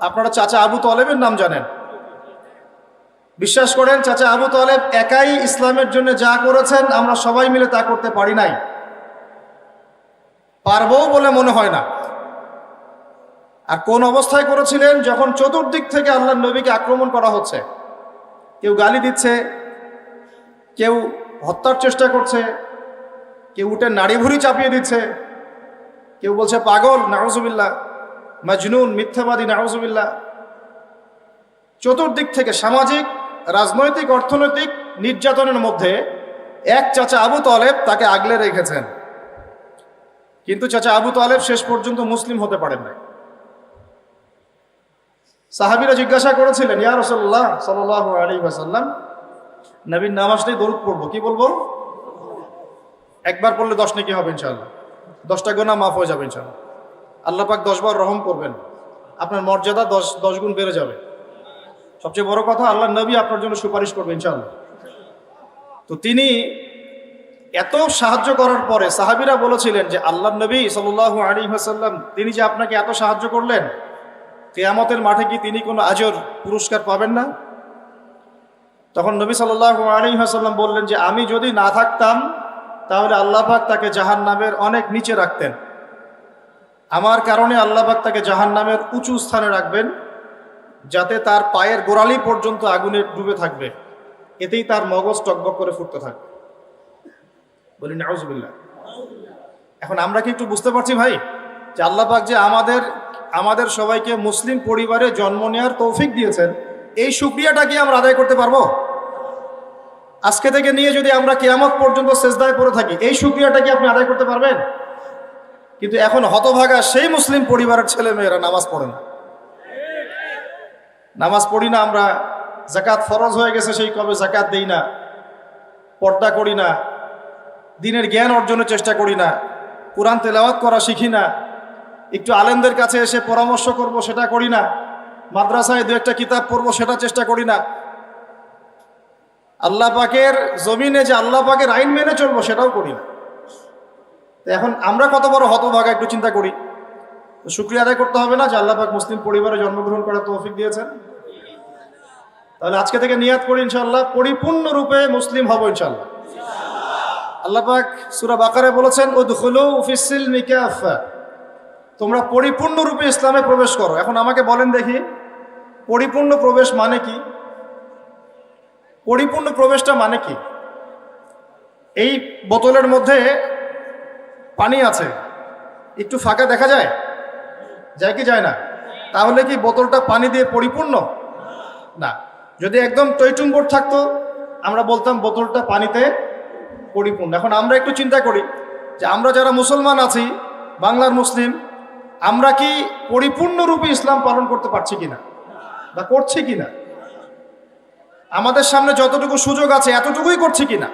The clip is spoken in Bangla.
আপনারা চাচা আবু তলেবের নাম জানেন। বিশ্বাস করেন, চাচা আবু তলেব একাই ইসলামের জন্য যা করেছেন, আমরা সবাই মিলে তা করতে পারি নাই। পারবও বলে মনে হয় না। আর কোন অবস্থায় করেছিলেন? যখন চতুর্দিক থেকে আল্লাহ নবীকে আক্রমণ করা হচ্ছে। কেউ গালি দিচ্ছে, কেউ হত্যার চেষ্টা করছে, কেউ উঠে নাড়ি ভুড়ি চাপিয়ে দিচ্ছে, কেউ বলছে, পাগল, নাউজুবিল্লাহ। মাজনুন, মিথ্যাবাদী, নাউজুবিল্লাহ। চতুর্দিক থেকে সামাজিক, রাজনৈতিক, অর্থনৈতিক নির্যাতনের মধ্যে এক চাচা আবু তলেব তাকে আগলে রেখেছেন। কিন্তু চাচা আবু তলেব শেষ পর্যন্ত মুসলিম হতে পারেন নাই। সাহাবিরা জিজ্ঞাসা করেছিলেন, ইয়া রসল্লাহ সাল আলী ওয়াসাল্লাম নবীন নামাজ নেই দরুদ পড়ব, কি বলব? একবার পড়লে দশ নাকি হবে ইনশাল্লাহ দশটা গোনা মাফ হয়ে যাবে ইনশাল্লাহ আল্লাহ পাক দশবার রহম করবেন। আপনার মর্যাদা দশ দশ গুণ বেড়ে যাবে। সবচেয়ে বড় কথা আল্লাহ নবী আপনার জন্য সুপারিশ করবে ইনশাল্লাহ তো তিনি এত সাহায্য করার পরে সাহাবিরা বলেছিলেন যে আল্লাহ নবী সাল আলী হাসাল্লাম তিনি যে আপনাকে এত সাহায্য করলেন, কেয়ামতের মাঠে কি তিনি কোনো আজর, পুরস্কার পাবেন না? তখন নবী সাল্লাহ আলী হাসাল্লাম বললেন যে, আমি যদি না থাকতাম, তাহলে আল্লাহবাক তাকে জাহান নামের অনেক নিচে রাখতেন। আমার কারণে আল্লাহবাক তাকে জাহান নামের উঁচু স্থানে রাখবেন, যাতে তার পায়ের গোড়ালি পর্যন্ত আগুনে ডুবে থাকবে। এতেই তার মগজ টকবক করে ফুটতে থাকবে। বলি নাউজবিল্লা এখন আমরা কি একটু বুঝতে পারছি ভাই, যে আল্লাপাক যে আমাদের আমাদের সবাইকে মুসলিম পরিবারে জন্ম নেওয়ার তৌফিক দিয়েছেন, এই সুক্রিয়াটা কি আমরা আদায় করতে পারব? আজকে থেকে নিয়ে যদি আমরা কেয়ামত পর্যন্ত শেষদায় পড়ে থাকি, এই সুক্রিয়াটা কি আপনি আদায় করতে পারবেন? কিন্তু এখন হতভাগা সেই মুসলিম পরিবারের ছেলে মেয়েরা নামাজ পড়ে না। নামাজ পড়ি না আমরা জাকাত ফরজ হয়ে গেছে সেই কবে জাকাত দেই না, পর্দা করি না, দিনের জ্ঞান অর্জনের চেষ্টা করি না, কোরআন তেলাওয়াত করা শিখি না, একটু আলেমদের কাছে এসে পরামর্শ করব সেটা করি না, মাদ্রাসায় দু একটা কিতাব পড়ব সেটা চেষ্টা করি না। আল্লাহ পাকের জমিনে যে আল্লাহ পাকের আইন মেনে চলবো সেটাও করি না। এখন আমরা কত বড় হতভাগা একটু চিন্তা করি। তো শুক্রিয়া আদায় করতে হবে না যে আল্লাহাক মুসলিম পরিবারে জন্মগ্রহণ করার তৌফিক দিয়েছেন। তাহলে আজকে থেকে নিয়াত করি ইনশাল্লাহ পরিপূর্ণরূপে মুসলিম হব ইনশাল্লাহ আল্লাহ পাক সুরা বাকারে বলেছেন ও দুখুলু ফিসিল মিকাফা তোমরা পরিপূর্ণরূপে ইসলামে প্রবেশ করো। এখন আমাকে বলেন দেখি, পরিপূর্ণ প্রবেশ মানে কি? পরিপূর্ণ প্রবেশটা মানে কি? এই বোতলের মধ্যে পানি আছে। একটু ফাঁকা দেখা যায়? যায় কি যায় না? তাহলে কি বোতলটা পানি দিয়ে পরিপূর্ণ? না। যদি একদম টইটুম্বর থাকতো, আমরা বলতাম বোতলটা পানিতে পরিপূর্ণ। এখন আমরা একটু চিন্তা করি যে আমরা যারা মুসলমান আছি, বাংলার মুসলিম, আমরা কি পরিপূর্ণরূপে ইসলাম পালন করতে পারছি কিনা? বা করছি কিনা? আমাদের সামনে যতটুকু সুযোগ আছে, এতটুকুই করছি কিনা?